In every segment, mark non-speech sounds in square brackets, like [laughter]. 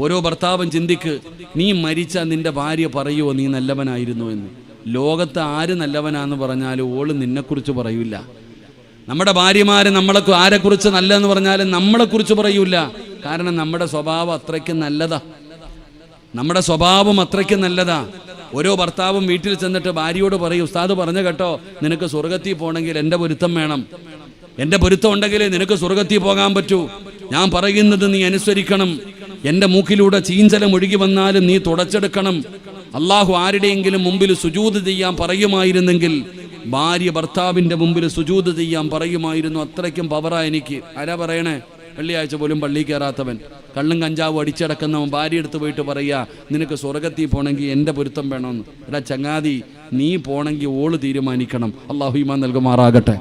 ഓരോ ഭർത്താവും ചിന്തിക്ക് നീ മരിച്ച നിന്റെ ഭാര്യ പറയുമോ നീ നല്ലവനായിരുന്നു എന്ന്? ലോകത്ത് ആര് നല്ലവനാന്ന് പറഞ്ഞാലും ഓൾ നിന്നെക്കുറിച്ച് പറയൂല. നമ്മുടെ ഭാര്യമാര് നമ്മളെ ആരെക്കുറിച്ച് നല്ലതെന്ന് പറഞ്ഞാലും നമ്മളെക്കുറിച്ച് പറയൂല. കാരണം നമ്മുടെ സ്വഭാവം അത്രയ്ക്ക് നല്ലതാ. നമ്മുടെ സ്വഭാവം അത്രയ്ക്ക് നല്ലതാ. ഓരോ ഭർത്താവും വീട്ടിൽ ചെന്നിട്ട് ഭാര്യയോട് പറയും ഉസ്താദ് പറഞ്ഞു കേട്ടോ നിനക്ക് സ്വർഗത്തിൽ പോകണമെങ്കിൽ എന്റെ പൊരുത്തം വേണം. എന്റെ പൊരുത്തം ഉണ്ടെങ്കിലേ നിനക്ക് സ്വർഗത്തിൽ പോകാൻ പറ്റൂ. ഞാൻ പറയുന്നത് നീ അനുസരിക്കണം. എന്റെ മൂക്കിലൂടെ ചീഞ്ചലം ഒഴുകി വന്നാലും നീ തുടച്ചെടുക്കണം. അള്ളാഹു ആരുടെയെങ്കിലും മുമ്പിൽ സുജൂത് ചെയ്യാൻ പറയുമായിരുന്നെങ്കിൽ ഭാര്യ ഭർത്താവിന്റെ മുമ്പിൽ സുജൂത് ചെയ്യാൻ പറയുമായിരുന്നു. അത്രയ്ക്കും പവറാ എനിക്ക്. ആരാ പറയണേ? വെള്ളിയാഴ്ച പോലും പള്ളി കയറാത്തവൻ കള്ളും കഞ്ചാവും അടിച്ചടക്കുന്നവൻ ഭാര്യ എടുത്ത് പോയിട്ട് പറയുക നിനക്ക് സ്വർഗത്തിൽ പോണെങ്കിൽ എന്റെ പൊരുത്തം വേണമെന്ന്. എടാ ചങ്ങാതി നീ പോണെങ്കിൽ ഓൾ തീരുമാനിക്കണം. അള്ളാഹു ഈമാൻ നൽകുമാറാകട്ടെ.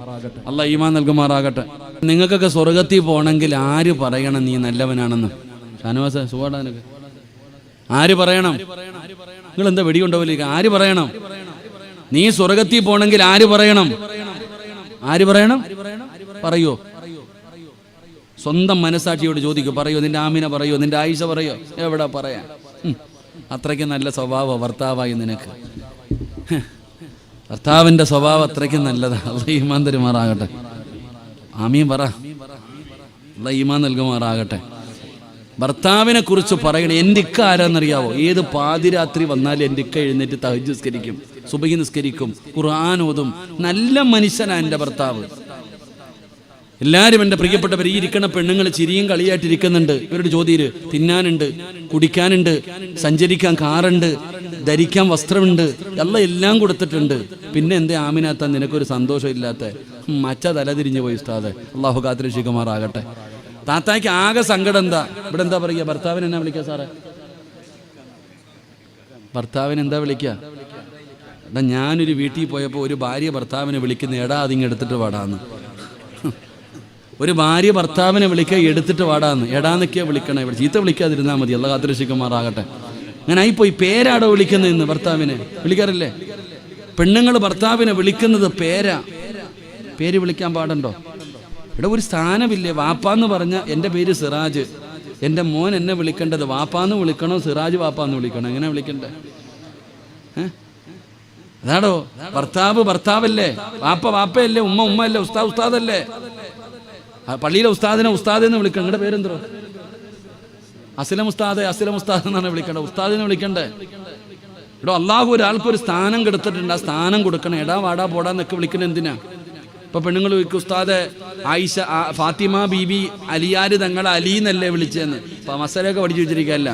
അള്ളാഹ് ഈമാൻ നൽകുമാറാകട്ടെ. നിങ്ങൾക്കൊക്കെ സ്വർഗത്തിൽ പോകണമെങ്കിൽ ആര് പറയണം നീ നല്ലവനാണെന്ന്? ഷാനവാസ സുഖമാണ് ആര് പറയണം? നിങ്ങൾ എന്താ വെടിയുണ്ടാവില്ല ആര് പറയണം? നീ സ്വർഗത്തിൽ പോകണമെങ്കിൽ ആര് പറയണം? ആര് പറയണം? പറയോ? സ്വന്തം മനസാക്ഷിയോട് ചോദിക്കൂ. പറയോ? നിന്റെ ആമിന പറയോ? നിന്റെ ആയിഷ പറയോ? എവിടെ പറയാ? അത്രയ്ക്ക് നല്ല സ്വഭാവ ഭർത്താവായി നിനക്ക്. ഭർത്താവിന്റെ സ്വഭാവം അത്രയ്ക്ക് നല്ലതാ. ഈമാൻ തരുമാറാകട്ടെ. ആമീൻ പറ. ഈമാൻ നൽകുമാറാകട്ടെ. ഭർത്താവിനെ കുറിച്ച് പറയണേ എന്റെ ഇക്ക ആരാന്നറിയാവോ ഏത് പാതിരാത്രി വന്നാലും എന്റെ ഇക്ക എഴുന്നേറ്റ് തഹജ് നിസ്കരിക്കും സുബഹി നിസ്കരിക്കും ഖുർആൻ ഓതും. നല്ല മനുഷ്യനാ എന്റെ ഭർത്താവ്. എല്ലാവരും എന്റെ പ്രിയപ്പെട്ടവർ ഈ ഇരിക്കണ പെണ്ണുങ്ങൾ ചിരിയും കളിയായിട്ട് ഇരിക്കുന്നുണ്ട് ഇവരുടെ ചോദ്യം തിന്നാനുണ്ട് കുടിക്കാനുണ്ട് സഞ്ചരിക്കാൻ കാറുണ്ട് ധരിക്കാൻ വസ്ത്രമുണ്ട് എല്ലാം എല്ലാം കൊടുത്തിട്ടുണ്ട്. പിന്നെ എന്തേ ആമിനാത്ത നിനക്കൊരു സന്തോഷം ഇല്ലാത്ത മച്ച തല തിരിഞ്ഞു പോയി ഉസ്താദ്. അള്ളാഹു കാത്തിരക്ഷിക്കുമാറാകട്ടെ. താത്തായ്ക്ക് ആകെ സങ്കടം എന്താ? ഇവിടെ എന്താ പറയുക? ഭർത്താവിനെ എന്നാ വിളിക്കുക സാറേ? ഭർത്താവിന് എന്താ വിളിക്കുക? എടാ ഞാനൊരു വീട്ടിൽ പോയപ്പോൾ ഒരു ഭാര്യ ഭർത്താവിനെ വിളിക്കുന്ന എടാ അതിങ്ങ് എടുത്തിട്ട് വാടാന്ന്. ഒരു ഭാര്യ ഭർത്താവിനെ വിളിക്കുക എടുത്തിട്ട് വാടാന്ന്. എടാന്നൊക്കെയാ വിളിക്കണേ ഇവിടെ. ചീത്ത വിളിക്കാതിരുന്നാൽ മതി. അല്ല കാത്തിരക്ഷിക്കുമാറാകട്ടെ അങ്ങനെ ആയിപ്പോയി. പേരാടോ വിളിക്കുന്നത് ഇന്ന് ഭർത്താവിനെ? വിളിക്കാറില്ലേ? പെണ്ണുങ്ങൾ ഭർത്താവിനെ വിളിക്കുന്നത് പേരാ. പേര് വിളിക്കാൻ പാടുണ്ടോ? ഇവിടെ ഒരു സ്ഥാനമില്ലേ? വാപ്പാന്ന് പറഞ്ഞ എന്റെ പേര് സിറാജ്. എന്റെ മോൻ എന്നെ വിളിക്കേണ്ടത് വാപ്പാന്ന് വിളിക്കണോ സിറാജ് വാപ്പാന്ന് വിളിക്കണോ? എങ്ങനെ വിളിക്കണ്ടേ? അതാടോ ഭർത്താവ് ഭർത്താവല്ലേ? വാപ്പ വാപ്പയല്ലേ? ഉമ്മ ഉമ്മ അല്ലേ ഉസ്താദ് ഉസ്താദല്ലേ പള്ളിയിലെ ഉസ്താദിനെ ഉസ്താദ് എന്ന് വിളിക്കണം. നിങ്ങളുടെ പേരെന്തോ? അസിലം ഉസ്താദ് അസിലം ഉസ്താദ് എന്നാണ് വിളിക്കേണ്ടത്. ഉസ്താദിനെ വിളിക്കണ്ടേ? ഇവിടെ അള്ളാഹു ഒരാൾക്ക് ഒരു സ്ഥാനം കെടുത്തിട്ടുണ്ട്. ആ സ്ഥാനം കൊടുക്കണം. എടാ വാടാ പോടാന്നൊക്കെ വിളിക്കണ എന്തിനാ? ഇപ്പൊ പെണ്ണുങ്ങൾ ചോദിക്കും ഉസ്താദ് ആയിഷ ഫാത്തിമ ബീബി അലിയാര് തങ്ങളെ അലി എന്നല്ലേ വിളിച്ചതെന്ന്? മസലൊക്കെ പഠിച്ചു വെച്ചിരിക്കല്ല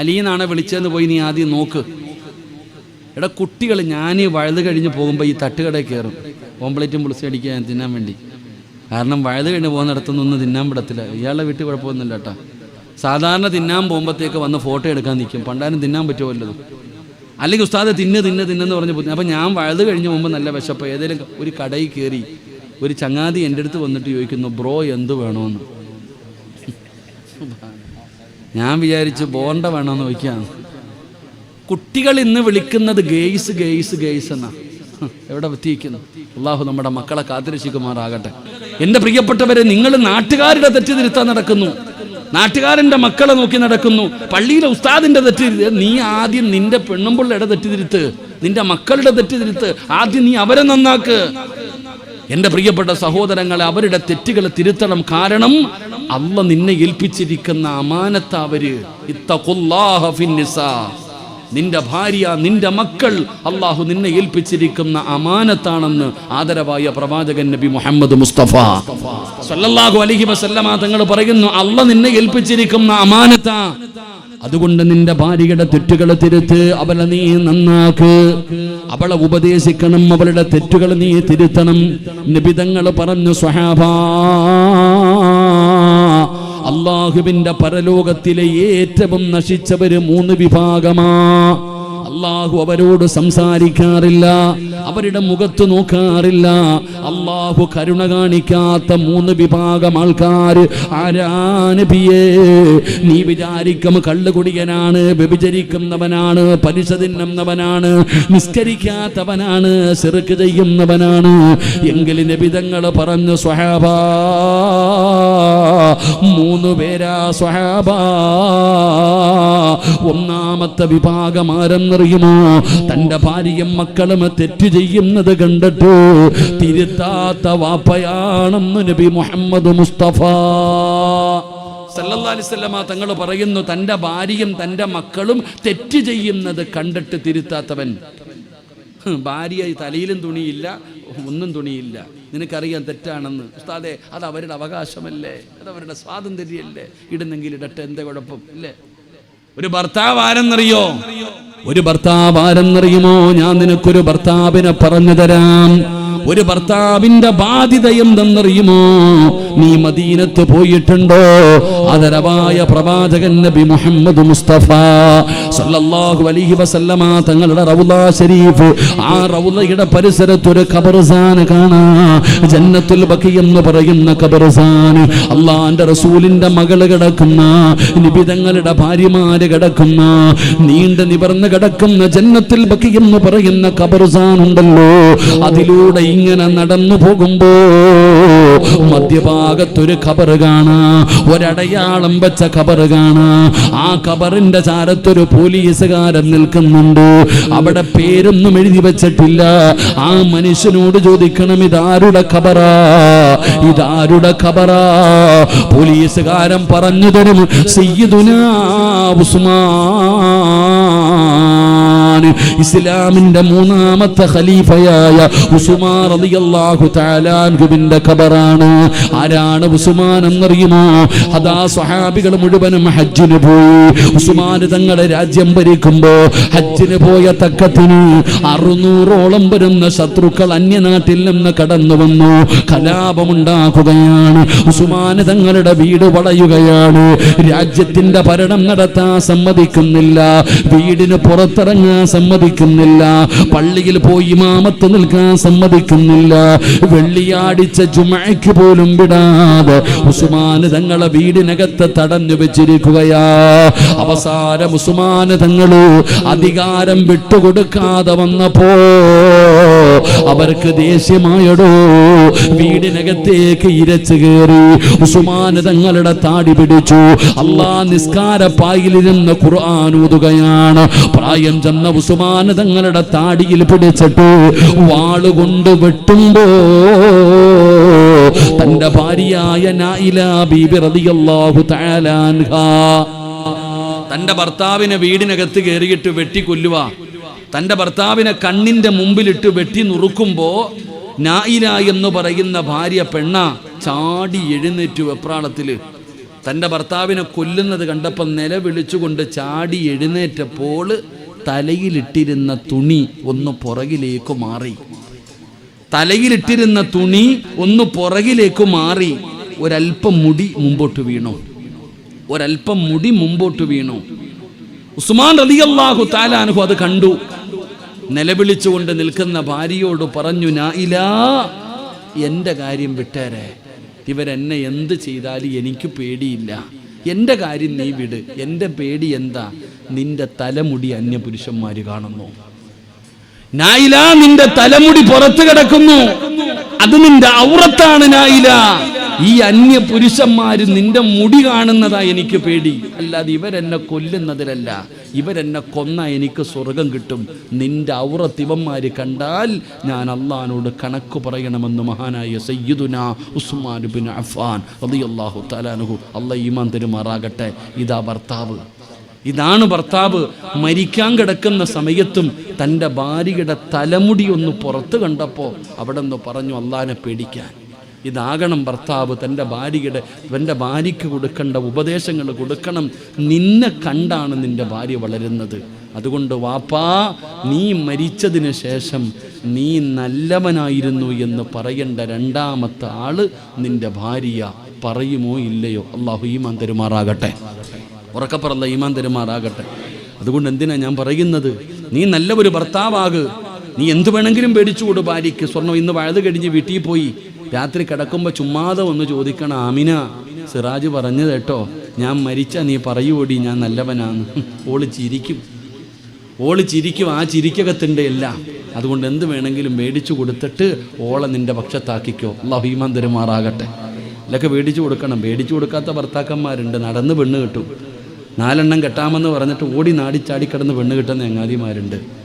അലി എന്നാണ് വിളിച്ചതെന്ന് പോയി നീ ആദ്യം നോക്ക്. എടാ കുട്ടികൾ ഞാൻ വഴുത് കഴിഞ്ഞ് പോകുമ്പോൾ ഈ തട്ടുകടയിൽ കയറും. ഓംപ്ലേറ്റും പുളിച്ച് അടിക്കാൻ തിന്നാൻ വേണ്ടി. കാരണം വഴുത് കഴിഞ്ഞ് പോകുന്നിടത്തൊന്നും തിന്നാൻ വിടത്തില്ല. ഇയാളുടെ വീട്ടിൽ കുഴപ്പമൊന്നുമില്ല കേട്ടോ. സാധാരണ തിന്നാൻ പോകുമ്പോഴത്തേക്ക് വന്ന് ഫോട്ടോ എടുക്കാൻ നിൽക്കും. പണ്ടാരും തിന്നാൻ പറ്റുമല്ലോ അല്ലെങ്കിൽ ഉസ്താദ് തിന്ന് തിന്ന് തിന്നെന്ന് പറഞ്ഞ് പോയി. അപ്പം ഞാൻ വഴുത് കഴിഞ്ഞ് മുമ്പ് നല്ല വിശപ്പ്. ഏതെങ്കിലും ഒരു കടയിൽ കയറി ഒരു ചങ്ങാതി എന്റെ അടുത്ത് വന്നിട്ട് ചോദിക്കുന്നു ബ്രോ എന്ത് വേണമെന്ന് ഞാൻ വിചാരിച്ചു ബോണ്ട വേണമെന്ന് ചോദിക്കാന്ന് കുട്ടികൾ ഇന്ന് വിളിക്കുന്നത് ഗെയ്സ് ഗെയ്സ് ഗെയ്സ് എന്നാ. എവിടെ എത്തിയിരിക്കുന്നു? അള്ളാഹു നമ്മുടെ മക്കളെ കാത്തിരക്ഷിക്കുമാറാകട്ടെ. എന്റെ പ്രിയപ്പെട്ടവരെ നിങ്ങൾ നാട്ടുകാരുടെ തെറ്റ് തിരുത്താൻ നടക്കുന്നു. നാട്ടുകാരന്റെ മക്കളെ നോക്കി നടക്കുന്നു. പള്ളിയിലെ ഉസ്താദിന്റെ തെറ്റിരുത്ത് നീ ആദ്യം നിന്റെ പെണ്ണുമ്പിള്ളയുടെ തെറ്റ് തിരുത്ത് നിന്റെ മക്കളുടെ തെറ്റിതിരുത്ത്. ആദ്യം നീ അവരെ നന്നാക്ക്. എന്റെ പ്രിയപ്പെട്ട സഹോദരങ്ങളെ അവരുടെ തെറ്റുകൾ തിരുത്തണം കാരണം അല്ല നിന്നെ ഏൽപ്പിച്ചിരിക്കുന്ന അമാനത്ത അവർ. ഇത്തഖുല്ലാഹ ഫിന്നിസാ. നിന്റെ ഭാര്യ നിന്റെ മക്കൾ അള്ളാഹു നിന്നെ ഏൽപ്പിച്ചിരിക്കുന്ന അമാനത്താണെന്ന് ആദരവായ പ്രവാചകൻ നബി മുഹമ്മദ് മുസ്തഫ. സല്ലല്ലാഹു അലൈഹി വസല്ലമ തങ്ങൾ പറയുന്നു അല്ല നിന്നെ ഏൽപ്പിച്ചിരിക്കുന്ന അമാനത്ത. അതുകൊണ്ട് നിന്റെ ഭാര്യയുടെ തെറ്റുകൾ തിരുത്ത് അവളെ നീ നന്നാക്ക്. അവളെ ഉപദേശിക്കണം അവളുടെ തെറ്റുകൾ നീ തിരുത്തണം. നിബിതങ്ങൾ പറഞ്ഞു സ്വഹാബാ അള്ളാഹുവിന്റെ പരലോകത്തിലെ ഏറ്റവും നശിച്ചവര് മൂന്ന് വിഭാഗമാ. അള്ളാഹു അവരോട് സംസാരിക്കാറില്ല അവരുടെ മുഖത്ത് നോക്കാറില്ല. അള്ളാഹു കരുണ കാണിക്കാത്ത മൂന്ന് വിഭാഗം ആൾക്കാർ. ആരാനബിയേ നീ വിചാരിക്കും കള്ളുകുടിയനാണ് വ്യഭിചരിക്കുന്നവനാണ് പലിശ തിന്നുന്നവനാണ് നിസ്കരിക്കാത്തവനാണ് സെറുക്ക് ചെയ്യുന്നവനാണ്. എങ്കിലും നബിതങ്ങൾ പറഞ്ഞു സ്വഹാബ മൂന്ന് പേരാ സ്വഹാബ. ഒന്നാമത്തെ വിഭാഗം ആരെന്നറിയുമോ? തന്റെ ഭാര്യയും മക്കളും തെറ്റ് ചെയ്യുന്നത് കണ്ടിട്ടു തിരുത്താത്ത വാപ്പയാണെന്ന് നബി മുഹമ്മദ് മുസ്തഫ. വസല്ലമ തങ്ങൾ പറയുന്നു തന്റെ ഭാര്യയും തന്റെ മക്കളും തെറ്റ് ചെയ്യുന്നത് കണ്ടിട്ട് തിരുത്താത്തവൻ. ഭാര്യ തലയിലും തുണിയില്ല ഒന്നും തുണിയില്ല. നിനക്കറിയാൻ തെറ്റാണെന്ന്. ഉസ്താദെ അത് അവരുടെ അവകാശമല്ലേ? അത് അവരുടെ സ്വാതന്ത്ര്യമല്ലേ ഇടുന്നെങ്കിൽ ഇടട്ടെ എന്താ കുഴപ്പം? ഇല്ലേ? ഒരു ഭർത്താവ് ആരെന്നറിയോ? ഒരു ഭർത്താവ് ആരെന്നറിയുമോ? ഞാൻ നിനക്കൊരു ഭർത്താവിനെ പറഞ്ഞു തരാം. ഒരു ഭർത്താവിന്റെ ബാധ്യത എന്തെന്നറിയുമോ? നീ മദീനത്ത് പോയിട്ടുണ്ടോ? അതരവായ പ്രവാചകൻ നബി മുഹമ്മദ് മുസ്തഫ സല്ലല്ലാഹു അലൈഹി വസല്ലമ തങ്ങളുടെ റൗള ശരീഫ് ആ റൗലയുടെ പരിസരത്ത് ഒരു ഖബർസാൻ കാണാ. ജന്നത്തുൽ ബഖി എന്ന് പറയുന്ന ഖബർസാൻ. അള്ളാന്റെ റസൂലിന്റെ മകൾ കിടക്കുന്ന നിബിതങ്ങളുടെ ഭാര്യമാര് കിടക്കുന്ന നീണ്ട് നിവർന്ന് കിടക്കുന്ന ജന്നത്തിൽ ബക്കി എന്ന് പറയുന്ന ഖബർസാൻ ഉണ്ടല്ലോ. അതിലൂടെ ഇങ്ങനെ നടന്നു പോകുമ്പോ മധ്യഭാഗത്തൊരു ഖബർ കാണാ. ഒരടയാളം വെച്ച ഖബർ കാണാ. ആ ഖബറിന്റെ ചാരത്തൊരു പോലീസുകാരൻ നിൽക്കുന്നുണ്ട്. അവിടെ പേരൊന്നും എഴുതി വെച്ചിട്ടില്ല. ആ മനുഷ്യനോട് ചോദിക്കണം ഇതാരുടെ ഖബറാ? ഇതാരുടെ ഖബറാ? പോലീസുകാരൻ പറഞ്ഞു തരും സയ്യിദുനാ ഉസ്മാൻ. ഇസ്ലാമിന്റെ മൂന്നാമത്തെ ഖലീഫയായ ഉസ്മാൻ റളിയല്ലാഹു തആല അൻഹുവിന്റെ ഖബറാണ്. ആരാണ് ഉസ്മാൻ എന്നറിയുമോ? അതാ സ്വഹാബികൾ മുഴുവനും ഹജ്ജിന് പോയി. ഉസ്മാൻ തങ്ങളെ രാജ്യം ഭരിക്കുമ്പോ ഹജ്ജിന് പോയ തക്കത്തിന് അറുന്നൂറോളം വരുന്ന ശത്രുക്കൾ അന്യനാട്ടിൽ നിന്ന് കടന്നു വന്നു. കലാപമുണ്ടാക്കുകയാണ്. ഉസുമാൻ തങ്ങളുടെ വീട് വളയുകയാണ്. രാജ്യത്തിന്റെ ഭരണം നടത്താൻ സമ്മതിക്കുന്നില്ല. വീടിന് പുറത്തിറങ്ങാൻ സമ്മതിക്കുന്നില്ല. പള്ളിയിൽ പോയി ഇമാമത്ത് നിൽക്കാൻ സമ്മതിക്കുന്നില്ല. വെള്ളിയാടിച്ച ജുമയ്ക്ക് പോലും വിടാതെ ഉസുമാന് തങ്ങളെ വീടിനകത്ത് തടഞ്ഞു വെച്ചിരിക്കുകയാ. അവസാനം ഉസുമാന് തങ്ങൾ അധികാരം വിട്ടുകൊടുക്കാതെ വന്നപ്പോ അവർക്ക് ദേഷ്യമായടോ. വീടിനകത്തേക്ക് ഇരച്ചു കയറി ഉസ്മാന് തങ്ങളുടെ താടി പിടിച്ചു. അള്ളാ നിസ്കാര പായിലിരുന്ന ഊതുകയാണ് പ്രായം ചെന്ന ഉസ്മാന് തങ്ങളുടെ താടിയിൽ പിടിച്ചിട്ട് വാളുകൊണ്ട് വെട്ടുമ്പോ തന്റെ ഭാര്യയായ നായില ബീബി റളിയല്ലാഹു തആല അൻഹാ. തന്റെ ഭർത്താവിനെ വീടിനകത്ത് കയറിയിട്ട് വെട്ടിക്കൊല്ലുക തന്റെ ഭർത്താവിനെ കണ്ണിന്റെ മുമ്പിലിട്ട് വെട്ടി നുറുക്കുമ്പോൾ നായിര എന്ന് പറയുന്ന ഭാര്യ പെണ്ണ ചാടി എഴുന്നേറ്റു വെപ്രാളത്തിൽ തന്റെ ഭർത്താവിനെ കൊല്ലുന്നത് കണ്ടപ്പോൾ നിലവിളിച്ചുകൊണ്ട് ചാടി എഴുന്നേറ്റപ്പോൾ തലയിലിട്ടിരുന്ന തുണി ഒന്ന് പുറകിലേക്ക് മാറി. തലയിലിട്ടിരുന്ന തുണി ഒന്ന് പുറകിലേക്ക് മാറി. ഒരല്പം മുടി മുമ്പോട്ട് വീണു. ഒരല്പം മുടി മുമ്പോട്ട് വീണു. ഉസ്മാൻ റലിയല്ലാഹു താലാനുഹു അത് കണ്ടു. നിലവിളിച്ചുകൊണ്ട് നിൽക്കുന്ന ഭാര്യയോട് പറഞ്ഞു നായിലാ എന്റെ കാര്യം വിട്ടേരെ. ഇവരെന്നെ എന്ത് ചെയ്താലും എനിക്ക് പേടിയില്ല. എന്റെ കാര്യം നീ വിട്. എന്റെ പേടി എന്താ? നിന്റെ തലമുടി അന്യപുരുഷന്മാർ കാണുന്നു. നായില നിന്റെ തലമുടി പുറത്തു കിടക്കുന്നു. അത് നിന്റെ ഔറത്താണ് നായില ഈ അന്യ പുരുഷന്മാര് നിന്റെ മുടി കാണുന്നതാ എനിക്ക് പേടി. അല്ലാതെ ഇവരെന്നെ കൊല്ലുന്നതിലല്ല ഇവരെന്നെ കൊന്ന എനിക്ക് സ്വർഗം കിട്ടും. നിന്റെ ഔറ തിവന്മാര് കണ്ടാൽ ഞാൻ അള്ളഹാനോട് കണക്ക് പറയണമെന്ന് മഹാനായ സയ്യിദുന ഉസ്മാൻ ബിൻ അഫ്ഫാൻ അള്ളാഹു തലാനുഹു അള്ള ഈമാൻ തെരുമാറാകട്ടെ. ഇതാ ഭർത്താവ്. ഇതാണ് ഭർത്താവ്. മരിക്കാൻ കിടക്കുന്ന സമയത്തും തന്റെ ഭാര്യയുടെ തലമുടി ഒന്ന് പുറത്ത് കണ്ടപ്പോൾ അവിടെ നിന്ന് പറഞ്ഞു അള്ളാനെ പേടിക്കാൻ. ഇതാകണം ഭർത്താവ് തന്റെ ഭാര്യയുടെ തന്റെ ഭാര്യയ്ക്ക് കൊടുക്കേണ്ട ഉപദേശങ്ങൾ കൊടുക്കണം. നിന്നെ കണ്ടാണ് നിന്റെ ഭാര്യ വളരുന്നത്. അതുകൊണ്ട് വാപ്പാ നീ മരിച്ചതിന് ശേഷം നീ നല്ലവനായിരുന്നു എന്ന് പറയേണ്ട രണ്ടാമത്തെ ആൾ നിന്റെ ഭാര്യ. പറയുമോ ഇല്ലയോ? അള്ളാഹു ഈമാൻ തരുമാറാകട്ടെ. ഉറക്കപ്പറല്ല ഈമാൻ തരുമാറാകട്ടെ. അതുകൊണ്ട് എന്തിനാ ഞാൻ പറയുന്നത്? നീ നല്ല ഒരു ഭർത്താവാക്. നീ എന്ത് വേണമെങ്കിലും പേടിച്ചു കൊടു ഭാര്യയ്ക്ക്. സ്വർണം ഇന്ന് വഴുത് കഴിഞ്ഞ് വീട്ടിൽ പോയി. രാത്രി കിടക്കുമ്പോൾ ചുമ്മാതെ ഒന്ന് ചോദിക്കണം ആമിന സിറാജ് പറഞ്ഞത് കേട്ടോ. ഞാൻ മരിച്ച നീ പറയൂടി ഞാൻ നല്ലവനാന്ന്. [laughs] ഓൾ ചിരിക്കും. ഓൾ ചിരിക്കും ആ ചിരിക്കകത്തിന്റെ എല്ലാം. അതുകൊണ്ട് എന്ത് വേണമെങ്കിലും മേടിച്ചു കൊടുത്തിട്ട് ഓളെ നിന്റെ പക്ഷത്താക്കിക്കോ. അള്ളാഹു ഈമാൻ ഇതൊക്കെ മേടിച്ചു കൊടുക്കണം. മേടിച്ചു കൊടുക്കാത്ത ഭർത്താക്കന്മാരുണ്ട്. നടന്ന് പെണ്ണ് കിട്ടും. നാലെണ്ണം കെട്ടാമെന്ന് പറഞ്ഞിട്ട് ഓടി നാടി ചാടി കിടന്ന് പെണ്ണ് കിട്ടുന്ന ചങ്ങാതിമാരുണ്ട്.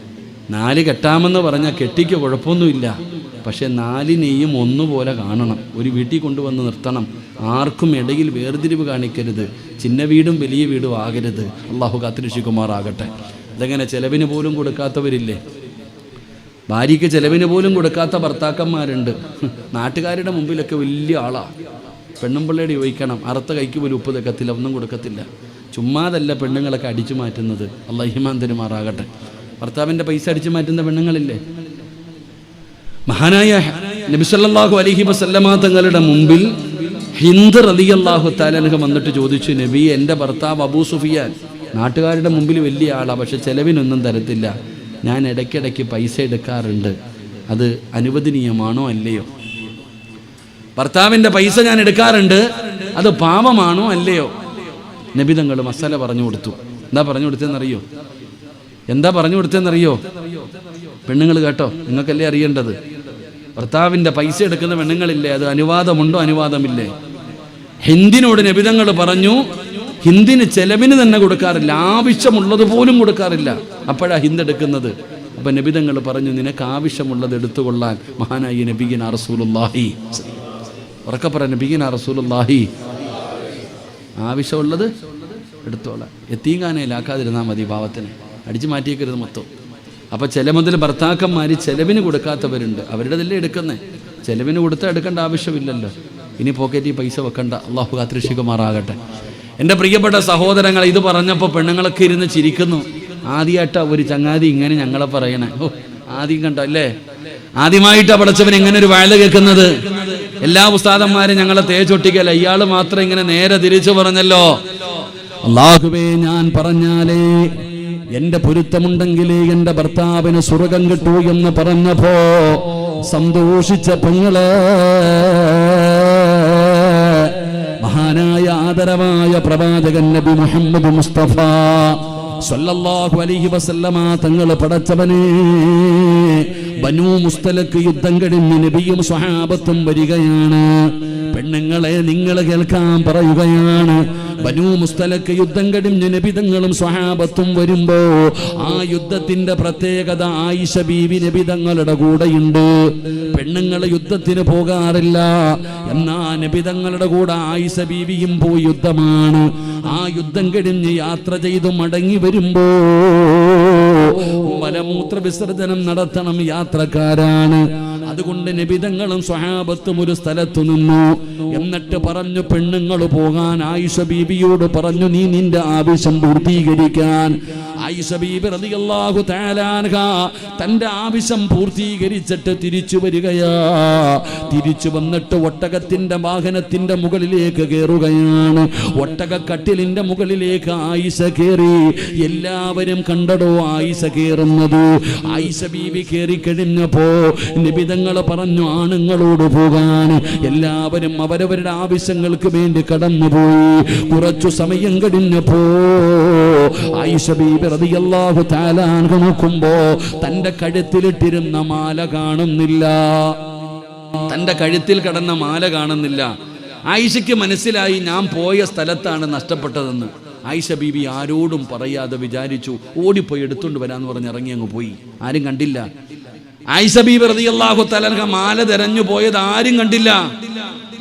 നാല് കെട്ടാമെന്ന് പറഞ്ഞാൽ കെട്ടിക്ക് കുഴപ്പമൊന്നുമില്ല. പക്ഷേ നാലിനെയും ഒന്നുപോലെ കാണണം. ഒരു വീട്ടിൽ കൊണ്ടുവന്ന് നിർത്തണം. ആർക്കും ഇടയിൽ വേർതിരിവ് കാണിക്കരുത്. ചിന്ന വീടും വലിയ വീടും ആകരുത്. അള്ളാഹു കാത്തിരക്ഷിക്കുമാറാകട്ടെ. ഇതെങ്ങനെ ചെലവിന് പോലും കൊടുക്കാത്തവരില്ലേ? ഭാര്യയ്ക്ക് ചെലവിന് പോലും കൊടുക്കാത്ത ഭർത്താക്കന്മാരുണ്ട്. നാട്ടുകാരുടെ മുമ്പിലൊക്കെ വലിയ ആളാണ് പെണ്ണും പിള്ളേടെ ചോദിക്കണം. അറുത്ത കൈക്ക് പോലും ഉപ്പ് തെക്കത്തില്ല. ഒന്നും കൊടുക്കത്തില്ല. ചുമ്മാതല്ല പെണ്ണുങ്ങളൊക്കെ അടിച്ചു മാറ്റുന്നത്. അള്ളാഹിമാൻ തരുമാറാകട്ടെ ഭർത്താവിന്റെ പൈസ അടിച്ചു മാറ്റുന്ന പെണ്ണുങ്ങളില്ലേ? മഹാനായ നബിസല്ലാഹു അലഹി വസല്ലമ തങ്ങളുടെ മുമ്പിൽ ഹിന്ദ് റലിയല്ലാഹു താലനഹ വന്നിട്ട് ചോദിച്ചു നബി എന്റെ ഭർത്താവ് അബൂ സുഫിയാൻ നാട്ടുകാരുടെ മുമ്പിൽ വലിയ ആളാണ് പക്ഷെ ചെലവിനൊന്നും തരത്തില്ല. ഞാൻ ഇടയ്ക്കിടയ്ക്ക് പൈസ എടുക്കാറുണ്ട്. അത് അനുവദനീയമാണോ അല്ലയോ? ഭർത്താവിന്റെ പൈസ ഞാൻ എടുക്കാറുണ്ട്. അത് പാപമാണോ അല്ലയോ? നബിതങ്ങൾ മസാല പറഞ്ഞു കൊടുത്തു. എന്താ പറഞ്ഞു കൊടുത്തതെന്നറിയോ? എന്താ പറഞ്ഞു കൊടുത്തതെന്നറിയോ? പെണ്ണുങ്ങൾ കേട്ടോ നിങ്ങൾക്കല്ലേ അറിയേണ്ടത്? ഭർത്താവിന്റെ പൈസ എടുക്കുന്ന പെണ്ണുങ്ങളില്ലേ അത് അനുവാദമുണ്ടോ അനുവാദമില്ലേ? ഹിന്ദിനോട് നബിതങ്ങൾ പറഞ്ഞു ഹിന്ദിന് ചെലവിന് തന്നെ കൊടുക്കാറില്ല ആവശ്യമുള്ളത് പോലും കൊടുക്കാറില്ല. അപ്പോഴാ ഹിന്ദ് എടുക്കുന്നത്. അപ്പൊ നബിതങ്ങൾ പറഞ്ഞു നിനക്ക് ആവശ്യമുള്ളത് എടുത്തുകൊള്ളാൻ മഹാനായി നബിഗിൻ റസൂലുല്ലാഹി പറ നബിഗിൻ റസൂലുല്ലാഹി ആവശ്യമുള്ളത് എടുത്തോളാം. എത്തീങ്കാനയിലാക്കാതിരുന്നാൽ മതി പാവത്തിന്. അടിച്ചു മാറ്റിയേക്കരുത് മൊത്തം. അപ്പോൾ ചില മുതൽ ഭർത്താക്കന്മാർ ചെലവിന് കൊടുക്കാത്തവരുണ്ട്. അവരുടെതല്ലേ എടുക്കുന്നേ? ചെലവിന് കൊടുത്താൽ എടുക്കേണ്ട ആവശ്യമില്ലല്ലോ. ഇനി പോക്കറ്റിൽ പൈസ വെക്കണ്ട. അള്ളാഹു കാത്തിരക്ഷിക്കുമാറാകട്ടെ എന്റെ പ്രിയപ്പെട്ട സഹോദരങ്ങൾ ഇത് പറഞ്ഞപ്പോൾ പെണ്ണുങ്ങളൊക്കെ ഇരുന്ന് ചിരിക്കുന്നു. ആദ്യമായിട്ടാണ് ഒരു ചങ്ങാതി ഇങ്ങനെ ഞങ്ങളെ പറയണേ. ഓ ആദ്യം കണ്ടോ അല്ലേ? ആദ്യമായിട്ടാണ് പടച്ചവൻ ഇങ്ങനെ ഒരു വയൽ കേൾക്കുന്നത്. എല്ലാ ഉസ്താദന്മാരും ഞങ്ങളെ തേച്ചൊട്ടിക്കല്ല ഇയാൾ മാത്രം ഇങ്ങനെ നേരെ തിരിച്ചു പറഞ്ഞല്ലോ. അള്ളാഹുബേ ഞാൻ പറഞ്ഞാലേ എന്റെ പൊരുത്തമുണ്ടെങ്കിലേ എന്റെ ഭർത്താവിന് സ്വർഗം കിട്ടൂ എന്ന് പറഞ്ഞപ്പോ സന്തോഷിച്ച പെങ്ങളെ മഹാനായ ആദരവായ പ്രവാചകൻ നബി മുഹമ്മദ് മുസ്തഫ സല്ലല്ലാഹു അലൈഹി വസല്ലമ തങ്ങൾ പടച്ചവനെ ബനു മുസ്തലക്ക് യുദ്ധം കഴിഞ്ഞ് നബിയും സ്വഹാബത്തും വരികയാണ്. പെണ്ണുങ്ങളെ നിങ്ങൾ കേൾക്കാൻ പറയുകയാണ്. ബനു മുസ്തലക്ക് യുദ്ധം കഴിഞ്ഞ് നബിതങ്ങളും സ്വഹാബത്തും വരുമ്പോ ആ യുദ്ധത്തിന്റെ പ്രത്യേകത ആയിഷ ബീവി നബിതങ്ങളുടെ കൂടെയുണ്ട്. പെണ്ണുങ്ങൾ യുദ്ധത്തിന് പോകാറില്ല. എന്നാ നബിതങ്ങളുടെ കൂടെ ആയിഷ ബീവിയും പോയി യുദ്ധമാണ്. ആ യുദ്ധം കഴിഞ്ഞ് യാത്ര ചെയ്തു മടങ്ങി വരുമ്പോ മലമൂത്ര വിസർജനം നടത്തണം യാത്രക്കാരാണ്. അതുകൊണ്ട് നിബിതങ്ങളും സ്വഹാബത്തും ഒരു സ്ഥലത്തു നിന്നു. എന്നിട്ട് പറഞ്ഞു പെണ്ണുങ്ങൾ പോകാൻ ആയിഷ ബീബിയോട് പറഞ്ഞു നീ നിന്റെ ആവശ്യം പൂർത്തീകരിക്കാൻ. ആയിഷ ബീബി റളിയല്ലാഹു തആലാൻഹ തന്റെ ആവശ്യം പൂർത്തീകരിച്ചിട്ട് തിരിച്ചു വരികയാ. തിരിച്ചു വന്നിട്ട് ഒട്ടകത്തിന്റെ വാഹനത്തിന്റെ മുകളിലേക്ക് കയറുകയാണ് ഒട്ടകക്കട്ടിലിന്റെ മുകളിലേക്ക് ആയിഷ കയറി എല്ലാവരും കണ്ടടോ ആയിഷ കയറുന്നത് ആയിഷ ബീബി കയറി കഴിഞ്ഞപ്പോ നിബിതങ്ങൾ പറഞ്ഞു ആണുങ്ങളോട് പോകാൻ. എല്ലാവരും അവരവരുടെ ആവശ്യങ്ങൾക്ക് വേണ്ടി കടന്നുപോയി. കുറച്ചു സമയം കഴിഞ്ഞപ്പോ ആയിഷ താലാൻ നോക്കുമ്പോ തന്റെ കഴുത്തിലിട്ടിരുന്ന മാല കാണുന്നില്ല. തന്റെ കഴുത്തിൽ കടന്ന മാല കാണുന്നില്ല. ആയിഷയ്ക്ക് മനസ്സിലായി ഞാൻ പോയ സ്ഥലത്താണ് നഷ്ടപ്പെട്ടതെന്ന്. ആയിഷ ബീബി ആരോടും പറയാതെ വിചാരിച്ചു ഓടിപ്പോയി എടുത്തുകൊണ്ട് വരാന്ന് പറഞ്ഞ് ഇറങ്ങി അങ്ങ് പോയി. ആരും കണ്ടില്ല. ആയിഷ ബീബി റളിയല്ലാഹു തലൻക മാല തെരഞ്ഞു പോയത് ആരും കണ്ടില്ല.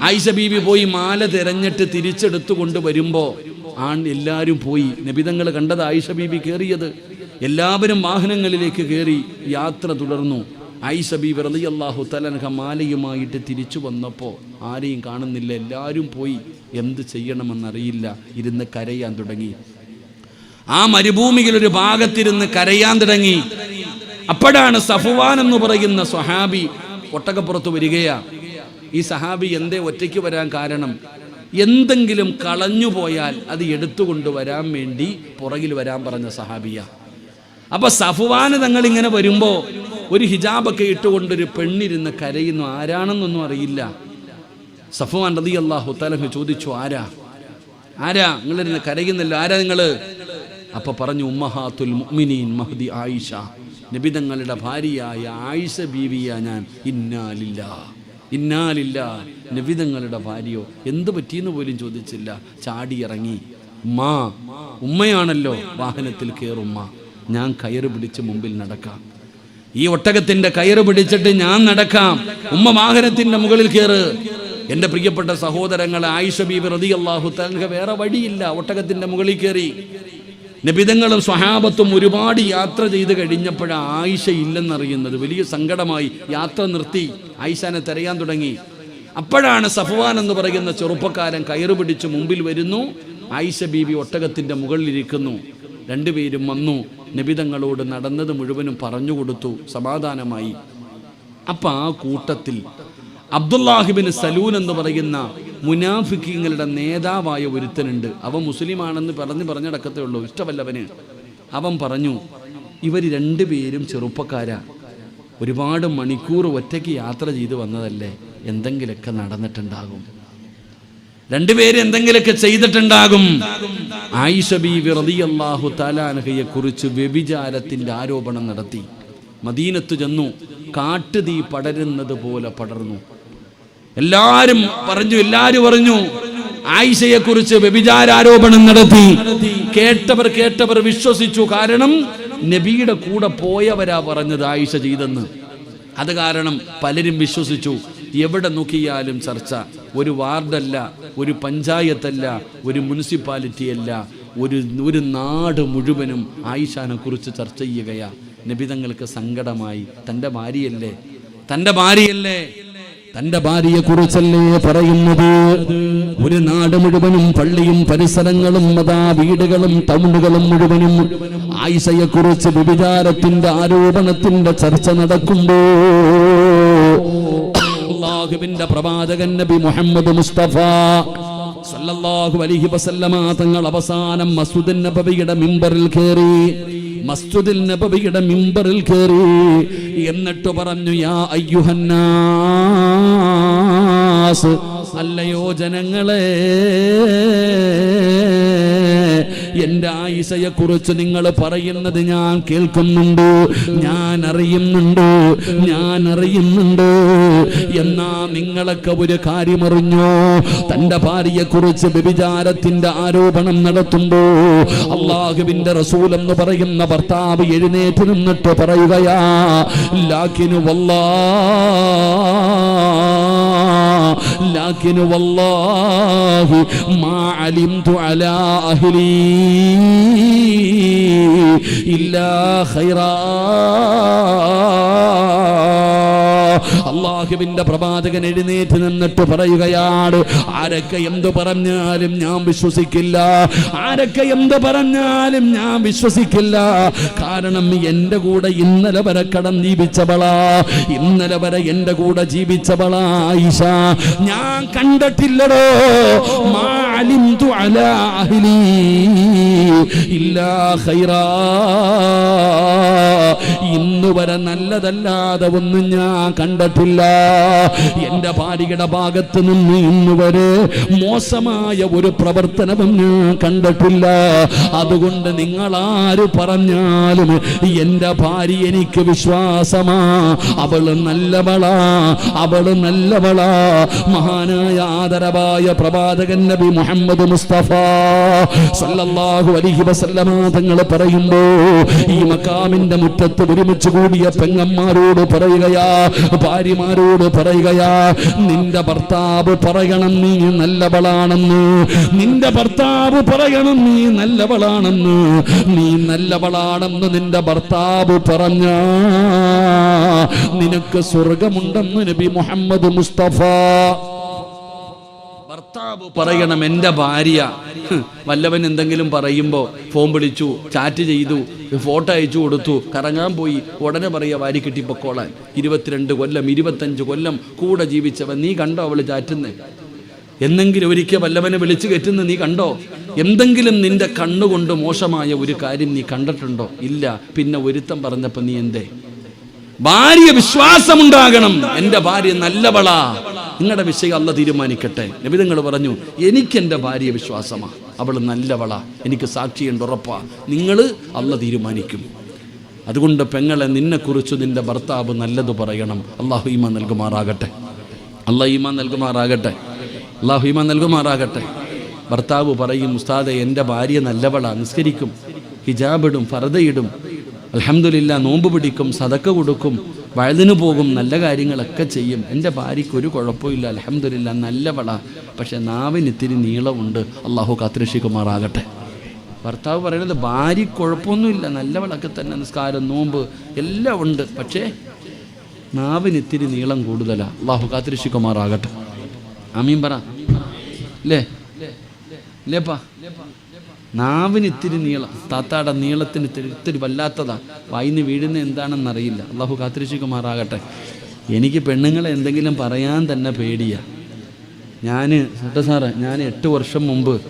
ആയിഷ പോയി മാല തെരഞ്ഞിട്ട് തിരിച്ചെടുത്തു കൊണ്ട് വരുമ്പോ ആൺ എല്ലാവരും പോയി. നബിതങ്ങൾ കണ്ടത് ആയിഷ കയറിയത് എല്ലാവരും വാഹനങ്ങളിലേക്ക് കയറി യാത്ര തുടർന്നു. ആയിഷ ബീബി റളിയല്ലാഹു തലൻക മാലയുമായിട്ട് തിരിച്ചു വന്നപ്പോൾ ആരെയും കാണുന്നില്ല. എല്ലാവരും പോയി എന്ത് ചെയ്യണമെന്നറിയില്ല. ഇരുന്ന് കരയാൻ തുടങ്ങി. ആ മരുഭൂമിയിൽ ഒരു ഭാഗത്തിരുന്ന് കരയാൻ തുടങ്ങി. അപ്പോഴാണ് സഫുവാൻ എന്ന് പറയുന്ന സ്വഹാബി ഒട്ടകപ്പുറത്ത് വരികയാ. ഈ സഹാബി എന്തേ ഒറ്റയ്ക്ക് വരാൻ കാരണം? എന്തെങ്കിലും കളഞ്ഞു പോയാൽ അത് എടുത്തുകൊണ്ട് വരാൻ വേണ്ടി പുറകിൽ വരാൻ പറഞ്ഞ സഹാബിയ അപ്പൊ സഫുവാന് തങ്ങൾ ഇങ്ങനെ വരുമ്പോ ഒരു ഹിജാബൊക്കെ ഇട്ടുകൊണ്ടൊരു പെണ്ണിരുന്ന് കരയുന്നു. ആരാണെന്നൊന്നും അറിയില്ല. സഫുവാൻ റതി അള്ളാഹു തലഹ് ചോദിച്ചു ആരാ? ആരാ? നിങ്ങളിരുന്ന് കരയുന്നല്ലോ. ആരാ നിങ്ങൾ? അപ്പൊ പറഞ്ഞു ഉമ്മഹാത്തുൽ മുഅ്മിനീൻ മഹദി ആയിഷ. നബിതങ്ങളുടെ ഭാര്യയായ ആയിഷ ബീവിയ ഞാൻ ഇന്നാലില്ല ഇന്നാലില്ല നബിതങ്ങളുടെ ഭാര്യയോ എന്ത് പറ്റിയെന്ന് പോലും ചോദിച്ചില്ല. ചാടി ഇറങ്ങി ഉമ്മാ ഉമ്മയാണല്ലോ. വാഹനത്തിൽ കയറുമ്മ ഞാൻ കയറ് പിടിച്ച് മുമ്പിൽ നടക്കാം. ഈ ഒട്ടകത്തിന്റെ കയറ് പിടിച്ചിട്ട് ഞാൻ നടക്കാം. ഉമ്മ വാഹനത്തിന്റെ മുകളിൽ കയറ്. എന്റെ പ്രിയപ്പെട്ട സഹോദരങ്ങൾ ആയിഷ ബീബി റതി അള്ളാഹു തൽഹ വേറെ വഴിയില്ല. ഒട്ടകത്തിന്റെ മുകളിൽ കയറി. നബിതങ്ങളും സ്വഹാബത്തും ഒരുപാട് യാത്ര ചെയ്ത് കഴിഞ്ഞപ്പോഴാണ് ആയിഷ ഇല്ലെന്നറിയുന്നത്. വലിയ സങ്കടമായി യാത്ര നിർത്തി. ആയിഷനെ തിരയാൻ തുടങ്ങി. അപ്പോഴാണ് സഫവാൻ എന്ന് പറയുന്ന ചെറുപ്പക്കാരൻ കയറു പിടിച്ച് മുമ്പിൽ വരുന്നു. ആയിഷ ബീബി ഒട്ടകത്തിന്റെ മുകളിലിരിക്കുന്നു. രണ്ടുപേരും വന്നു. നബിതങ്ങളോട് നടന്നത് മുഴുവനും പറഞ്ഞു കൊടുത്തു. സമാധാനമായി. അപ്പം ആ കൂട്ടത്തിൽ അബ്ദുല്ലാഹിബിന് സലൂൻ എന്ന് പറയുന്ന മുനാഫിക്കങ്ങളുടെ നേതാവായ ഒരുത്തനുണ്ട്. അവൻ മുസ്ലിമാണെന്ന് പറഞ്ഞ് പറഞ്ഞടക്കത്തേ ഉള്ളൂ. ഇഷ്ടമല്ലവന്. അവൻ പറഞ്ഞു ഇവർ രണ്ടുപേരും ചെറുപ്പക്കാരാ. ഒരുപാട് മണിക്കൂർ ഒറ്റയ്ക്ക് യാത്ര ചെയ്ത് വന്നതല്ലേ? എന്തെങ്കിലുമൊക്കെ നടന്നിട്ടുണ്ടാകും. രണ്ടുപേരും എന്തെങ്കിലുമൊക്കെ ചെയ്തിട്ടുണ്ടാകും. ആയിഷ ബീവി റളിയല്ലാഹു താലാനഹയെ കുറിച്ച് വ്യഭിചാരത്തിന്റെ ആരോപണം നടത്തി. മദീനത്ത് ചെന്നു. കാട്ടുതീ പടരുന്നത് പോലെ പടർന്നു. എല്ലാരും പറഞ്ഞു എല്ലാരും പറഞ്ഞു ആയിഷയെ കുറിച്ച് വ്യഭിചാരോപണം നടത്തി. കേട്ടവർ കേട്ടവർ വിശ്വസിച്ചു. കാരണം നബിയുടെ കൂടെ പോയവരാ പറഞ്ഞത് ആയിഷ ചെയ്തെന്ന്. അത് കാരണം പലരും വിശ്വസിച്ചു. എവിടെ നോക്കിയാലും ചർച്ച. ഒരു വാർഡല്ല ഒരു പഞ്ചായത്തല്ല ഒരു മുനിസിപ്പാലിറ്റി അല്ല ഒരു ഒരു നാട് മുഴുവനും ആയിഷാനെ കുറിച്ച് ചർച്ച ചെയ്യുകയാ. നബിതങ്ങൾക്ക് സങ്കടമായി. തന്റെ ഭാര്യയല്ലേ? തന്റെ ഭാര്യയല്ലേ? തന്റെ ഭാര്യയെ കുറിച്ചല്ലേ പറയുന്നത്? ഒരു നാട് മുഴുവനും പള്ളിയും പരിസരങ്ങളും അതാ വീടുകളും ടൗണുകളും മുഴുവനും ആയിഷയെ കുറിച്ച് വ്യഭിചാരത്തിന്റെ ആരോപണത്തിന്റെ ചർച്ച നടക്കുമ്പോ അള്ളാഹുവിന്റെ പ്രവാചകൻ നബി മുഹമ്മദ് മുസ്തഫ സല്ലല്ലാഹു അലൈഹി വസല്ലമ തങ്ങൾ അവസാനം നബവിയുടെ മിമ്പറിൽ കയറി മസ്ജിദുൽ നബവിയുടെ മിമ്പറിൽ കയറി എന്നിട്ട് പറഞ്ഞു യാ അയ്യുഹന്നാസ് അല്ലയോ ജനങ്ങളെ എന്റെ ആയിഷയെ കുറിച്ച് നിങ്ങൾ പറയുന്നത് ഞാൻ കേൾക്കുന്നുണ്ട്. ഞാൻ അറിയുന്നുണ്ട് ഞാൻ അറിയുന്നുണ്ട് എന്നാ നിങ്ങളൊക്കെ ഒരു കാര്യം അറിഞ്ഞോ തന്റെ ഭാര്യയെ കുറിച്ച് വ്യഭിചാരത്തിന്റെ ആരോപണം നടത്തുമ്പോ അള്ളാഹുവിന്റെ റസൂൽ എന്ന് പറയുന്ന ഭർത്താവ് എഴുന്നേറ്റ് നിന്നിട്ട് പറയുകയാ ലാക്കിനു വല്ലാ لكن والله ما علمت على أهلي إلا خيرا അള്ളാഹുവിന്റെ പ്രവാചകൻ എഴുന്നേറ്റ് നിന്നിട്ട് പറയുകയാണ് ആരൊക്കെ എന്ത് പറഞ്ഞാലും ഞാൻ വിശ്വസിക്കില്ല ആരൊക്കെ എന്ത് പറഞ്ഞാലും ഞാൻ വിശ്വസിക്കില്ല. കാരണം എന്റെ കൂടെ ഇന്നലെ വരെ കടം ജീവിച്ചവളാ ഇന്നലെ വരെ എന്റെ കൂടെ ജീവിച്ചവളാ ആയിഷ ഞാൻ കണ്ടിട്ടില്ലടോ. അലാ ഇല്ലാ ഖൈറാ. ഇന്നവരെ നല്ലതല്ലാതെ ഒന്നും ഞാൻ കണ്ടിട്ടില്ല. എന്റെ ഭാര്യയുടെ ഭാഗത്ത് നിന്ന് ഇന്ന് വരെ മോശമായ ഒരു പ്രവർത്തനവും ഞാൻ കണ്ടിട്ടില്ല. അതുകൊണ്ട് നിങ്ങൾ ആര് പറഞ്ഞാലും എന്റെ ഭാര്യ എനിക്ക് വിശ്വാസമാ. അവൾ നല്ലവളാ അവൾ നല്ലവളാ. മഹാനായ ആദരവായ പ്രവാചകൻ നബി മുഹമ്മദ് മുസ്തഫ സല്ലല്ലാഹു അലൈഹി വസല്ലമ തങ്ങൾ പറയുമ്പോ ഈ മക്കാമിന്റെ മുറ്റത്ത് ഒരുമിച്ച് കൂടിയ പെങ്ങന്മാരോട് പറയുകയാ ഭാര്യമാരോട് പറയുകയാ നിന്റെ ഭർത്താവ് പറയണം നീ നല്ലവളാണെന്ന്. നിന്റെ ഭർത്താവ് പറയണം നീ നല്ലവളാണെന്ന്. നീ നല്ലവളാണെന്ന് നിന്റെ ഭർത്താവ് പറഞ്ഞ നിനക്ക് സ്വർഗമുണ്ടെന്ന് നബി മുഹമ്മദ് മുസ്തഫ ഭർത്താവ് പറയണം എന്റെ ഭാര്യ. വല്ലവൻ എന്തെങ്കിലും പറയുമ്പോൾ ഫോൺ വിളിച്ചു ചാറ്റ് ചെയ്തു ഫോട്ടോ അയച്ചു കൊടുത്തു കറങ്ങാൻ പോയി ഉടനെ പറയുക വാരി കിട്ടിപ്പൊക്കോളാൻ. ഇരുപത്തിരണ്ട് കൊല്ലം ഇരുപത്തഞ്ച് കൊല്ലം കൂടെ ജീവിച്ചവൻ നീ കണ്ടോ അവൾ ചാറ്റുന്നേ? എന്നെങ്കിലും ഒരിക്കൽ വല്ലവനെ വിളിച്ചു കയറ്റുന്ന നീ കണ്ടോ? എന്തെങ്കിലും നിന്റെ കണ്ണുകൊണ്ട് മോശമായ ഒരു കാര്യം നീ കണ്ടിട്ടുണ്ടോ? ഇല്ല. പിന്നെ ഒരുത്തം പറഞ്ഞപ്പോൾ നീ എന്തേ? ഭാര്യ വിശ്വാസമുണ്ടാകണം. എന്റെ ഭാര്യ നല്ലവളാ. നിങ്ങളുടെ വിഷയം അല്ല തീരുമാനിക്കട്ടെ. നബിതങ്ങൾ പറഞ്ഞു എനിക്ക് എന്റെ ഭാര്യ വിശ്വാസമാണ് അവൾ നല്ലവള. എനിക്ക് സാക്ഷിയുണ്ട് ഉറപ്പാ. നിങ്ങൾ അല്ല തീരുമാനിക്കും. അതുകൊണ്ട് പെങ്ങളെ നിന്നെക്കുറിച്ച് നിന്റെ ഭർത്താവ് നല്ലത് പറയണം. അള്ളാഹു ഈമ നൽകുമാറാകട്ടെ. അള്ളാഹു ഈമ നൽകുമാറാകട്ടെ. അള്ളാഹു ഈമ നൽകുമാറാകട്ടെ. ഭർത്താവ് പറയും ഉസ്താദെ എന്റെ ഭാര്യ നല്ലവള. നിസ്കരിക്കും. ഹിജാബിടും ഫറദയിടും അലഹമില്ല നോമ്പ് പിടിക്കും സതക്ക കൊടുക്കും. വഴുതിന് പോകും നല്ല കാര്യങ്ങളൊക്കെ ചെയ്യും എന്റെ ഭാര്യയ്ക്ക് ഒരു കുഴപ്പമില്ല അലഹമില്ല നല്ലവളാ പക്ഷെ നാവിന് ഇത്തിരി നീളമുണ്ട് അള്ളാഹു കാത്തിരക്ഷിക്കുമാറാകട്ടെ ഭർത്താവ് പറയുന്നത് ഭാര്യ കുഴപ്പമൊന്നുമില്ല നല്ലവളൊക്കെ തന്നെ നിസ്കാരം നോമ്പ് എല്ലാം ഉണ്ട് പക്ഷേ നാവിന് ഇത്തിരി നീളം കൂടുതലാ അള്ളാഹു കാത്തിരക്ഷിക്കുമാറാകട്ടെ അമീൻ പറ അല്ലേ ഇല്ലേപ്പാ നാവിന് ഇത്തിരി നീളം. താത്താടെ നീളത്തിന് ഇത്തിരി ഇത്തിരി വല്ലാത്തതാ. വായിന്ന് വീഴുന്ന എന്താണെന്നറിയില്ല അള്ളാഹു കാത്തിരിച്ചുകുമാറാകട്ടെ. എനിക്ക് പെണ്ണുങ്ങളെ എന്തെങ്കിലും പറയാൻ തന്നെ പേടിയാ. ഞാൻ സട്ട സാറേ ഞാൻ എട്ട് വർഷം മുമ്പ്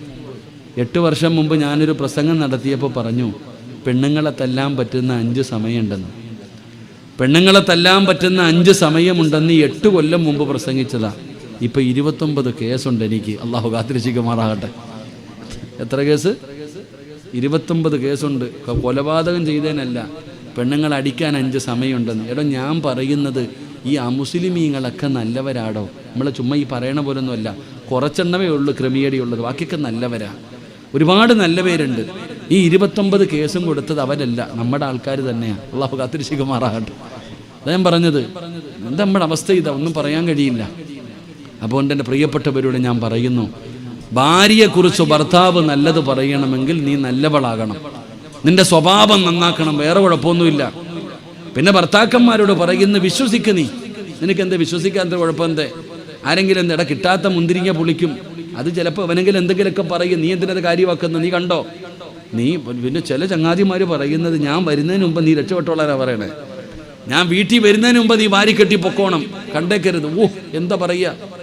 എട്ട് വർഷം മുമ്പ് ഞാനൊരു പ്രസംഗം നടത്തിയപ്പോൾ പറഞ്ഞു പെണ്ണുങ്ങളെ തല്ലാൻ പറ്റുന്ന അഞ്ച് സമയമുണ്ടെന്ന്. പെണ്ണുങ്ങളെ തല്ലാൻ പറ്റുന്ന അഞ്ച് സമയമുണ്ടെന്ന് എട്ട് കൊല്ലം മുമ്പ് പ്രസംഗിച്ചതാ. ഇപ്പം ഇരുപത്തൊമ്പത് കേസുണ്ട് എനിക്ക്. അള്ളാഹു കാത്തിരക്ഷിക്കുമാറാകട്ടെ എത്ര കേസ്? ഇരുപത്തൊമ്പത് കേസുണ്ട്. കൊലപാതകം ചെയ്തതിനല്ല. പെണ്ണുങ്ങൾ അടിക്കാൻ അഞ്ച് സമയമുണ്ടെന്ന്. എടോ ഞാൻ പറയുന്നത് ഈ അമുസ്ലിമീങ്ങളൊക്കെ നല്ലവരാടോ? നമ്മളെ ചുമ്മാ ഈ പറയണ പോലൊന്നുമല്ല. കുറച്ചെണ്ണമേ ഉള്ളൂ ക്രമീയടിയുള്ളത് ബാക്കിയൊക്കെ നല്ലവരാ. ഒരുപാട് നല്ല പേരുണ്ട്. ഈ ഇരുപത്തൊമ്പത് കേസും കൊടുത്തത് അവരല്ല. നമ്മുടെ ആൾക്കാർ തന്നെയാണ് അള്ളാഹു കാത്തിരിശികുമാറാകട്ടെ അതാ ഞാൻ പറഞ്ഞത്. എന്താ നമ്മുടെ അവസ്ഥ ഇതാ? ഒന്നും പറയാൻ കഴിയില്ല. അതുകൊണ്ട് എന്റെ പ്രിയപ്പെട്ടവരോട് ഞാൻ പറയുന്നു. ഭാര്യയെക്കുറിച്ച് ഭർത്താവ് നല്ലത് പറയണമെങ്കിൽ നീ നല്ലവളാകണം. നിന്റെ സ്വഭാവം നന്നാക്കണം വേറെ കുഴപ്പമൊന്നുമില്ല. പിന്നെ ഭർത്താക്കന്മാരോട് പറയുന്ന വിശ്വസിക്ക് നീ. നിനക്ക് എന്താ വിശ്വസിക്കാത്ത കുഴപ്പം എന്തേ ആരെങ്കിലും എന്താ കിട്ടാത്ത മുന്തിരിങ്ങ പുളിക്കും. അത് ചിലപ്പോൾ അവനെങ്കിലും എന്തെങ്കിലുമൊക്കെ പറയും നീ എന്തിനത് കാര്യമാക്കുന്നത് നീ കണ്ടോ? നീ പിന്നെ ചില ചങ്ങാതിമാർ പറയുന്നത് ഞാൻ വരുന്നതിന് മുമ്പ് നീ രക്ഷപ്പെട്ടോളാരാ പറയണേ. ഞാൻ വീട്ടിൽ വരുന്നതിന് മുമ്പ് നീ വാരിക്കെട്ടി പൊക്കോണം. കണ്ടേക്കരുത്. ഓ എന്താ പറയുക?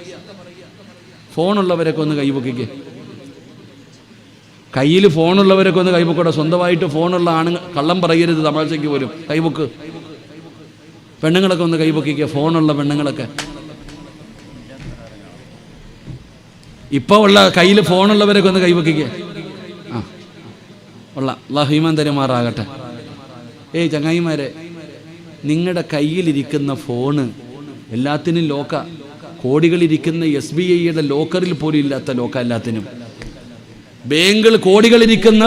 ഫോണുള്ളവരൊക്കെ ഒന്ന് കൈപൊക്കിക്കേ. കയ്യിൽ ഫോണുള്ളവരൊക്കെ ഒന്ന് കൈപൊക്കോട്ടെ സ്വന്തമായിട്ട് ഫോണുള്ള ആണുങ്ങൾ കള്ളം പറയരുത് തമാശയ്ക്ക് പോലും. കൈപൊക്ക്. പെണ്ണുങ്ങളൊക്കെ ഒന്ന് കൈപൊക്കിക്കുക ഫോണുള്ള പെണ്ണുങ്ങളൊക്കെ. ഇപ്പോൾ ഉള്ള കയ്യിൽ ഫോണുള്ളവരൊക്കെ ഒന്ന് കൈപൊക്കിക്കുക ആ. ഉള്ള അള്ളാഹുമാൻ തരുമാറാകട്ടെ. ഏയ് ചങ്ങായിമാരെ നിങ്ങളുടെ കയ്യിലിരിക്കുന്ന ഫോണ് എല്ലാത്തിനും ലോക്ക. കോടികളിരിക്കുന്ന എസ് ബി ഐയുടെ ലോക്കറിൽ പോലും ഇല്ലാത്ത ലോക്ക എല്ലാത്തിനും. ബാങ്കിൽ കോടികളിരിക്കുന്ന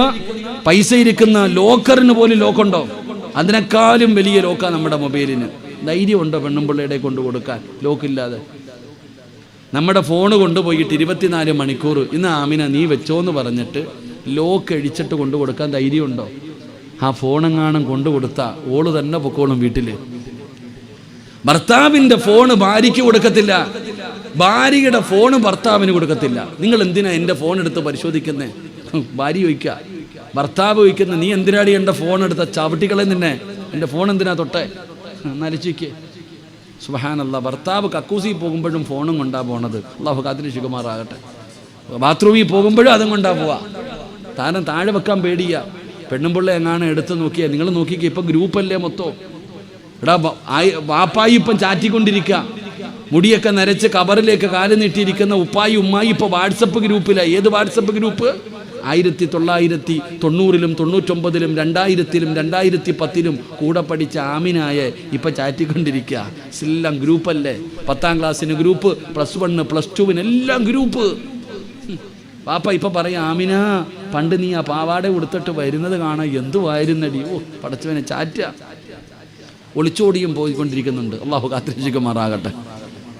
പൈസ ഇരിക്കുന്ന ലോക്കറിന് പോലും ലോക്കുണ്ടോ? അതിനേക്കാളും വലിയ ലോക്ക നമ്മുടെ മൊബൈലിന്. ധൈര്യമുണ്ടോ പെണ്ണുമ്പിള്ളയുടെ കൊണ്ട് കൊടുക്കാൻ? ലോക്കില്ലാതെ. നമ്മുടെ ഫോൺ കൊണ്ടുപോയിട്ട് ഇരുപത്തിനാല് മണിക്കൂർ ഇന്ന് ആമിന നീ വെച്ചോന്ന് പറഞ്ഞിട്ട് ലോക്ക് അഴിച്ചിട്ട് കൊണ്ടു കൊടുക്കാൻ ധൈര്യമുണ്ടോ? ആ ഫോണെങ്ങാനും കൊണ്ടു കൊടുത്താ ഓൾ തന്നെ പൊക്കോളും വീട്ടിൽ. ഭർത്താവിന്റെ ഫോണ് ഭാര്യയ്ക്ക് കൊടുക്കത്തില്ല. ഭാര്യയുടെ ഫോണ് ഭർത്താവിന് കൊടുക്കത്തില്ല. നിങ്ങൾ എന്തിനാ എന്റെ ഫോൺ എടുത്ത് പരിശോധിക്കുന്നേ? ഭാര്യ ചോദിക്കുക ഭർത്താവ് ചോദിക്കുന്ന നീ എന്തിനാടി എന്റെ ഫോൺ എടുത്ത ചവിട്ടികളെ നിന്നെ? എന്റെ ഫോൺ എന്തിനാ തൊട്ടെ? നരച്ചിക്ക് സുബഹാനല്ല ഭർത്താവ് കക്കൂസി പോകുമ്പോഴും ഫോണും കൊണ്ടാ പോണത്. അള്ളാഹു കാത്തിരി ശുകുമാറാകട്ടെ ബാത്റൂമിൽ പോകുമ്പോഴും അതും കൊണ്ടാ പോവാ. താനം താഴെ വെക്കാൻ പേടിയ. പെണ്ണുമ്പിള്ള എങ്ങാണ് എടുത്ത് നോക്കിയാ. നിങ്ങൾ നോക്കിക്കേ ഇപ്പൊ ഗ്രൂപ്പല്ലേ മൊത്തം. എടാ വാപ്പായി ഇപ്പം ചാറ്റിക്കൊണ്ടിരിക്കുക മുടിയൊക്കെ നരച്ച് കബറിലേക്ക് കാലു നീട്ടിയിരിക്കുന്ന ഉപ്പായി ഉമ്മായി ഇപ്പൊ വാട്സപ്പ് ഗ്രൂപ്പിലാ. ഏത് വാട്സപ്പ് ഗ്രൂപ്പ്? ആയിരത്തി തൊള്ളായിരത്തി തൊണ്ണൂറിലും തൊണ്ണൂറ്റൊമ്പതിലും രണ്ടായിരത്തിലും രണ്ടായിരത്തി പത്തിലും കൂടെ പഠിച്ച ആമിനായ ഇപ്പൊ ചാറ്റിക്കൊണ്ടിരിക്കുക എല്ലാം ഗ്രൂപ്പല്ലേ? പത്താം ക്ലാസ്സിന് ഗ്രൂപ്പ് പ്ലസ് വണ്ണ് പ്ലസ് ടുവിന് എല്ലാം ഗ്രൂപ്പ്. പാപ്പ ഇപ്പൊ പറയാം ആമിന പണ്ട് നീ ആ പാവാട ഉടുത്തിട്ട് വരുന്നത് കാണാൻ എന്തുവായിരുന്നടി? ഓ പടച്ചവനെ ചാറ്റ. ഒളിച്ചോടിയും പോയിക്കൊണ്ടിരിക്കുന്നുണ്ട്. അള്ളാഹു കാത്തിരിക്കുമാറാകട്ടെ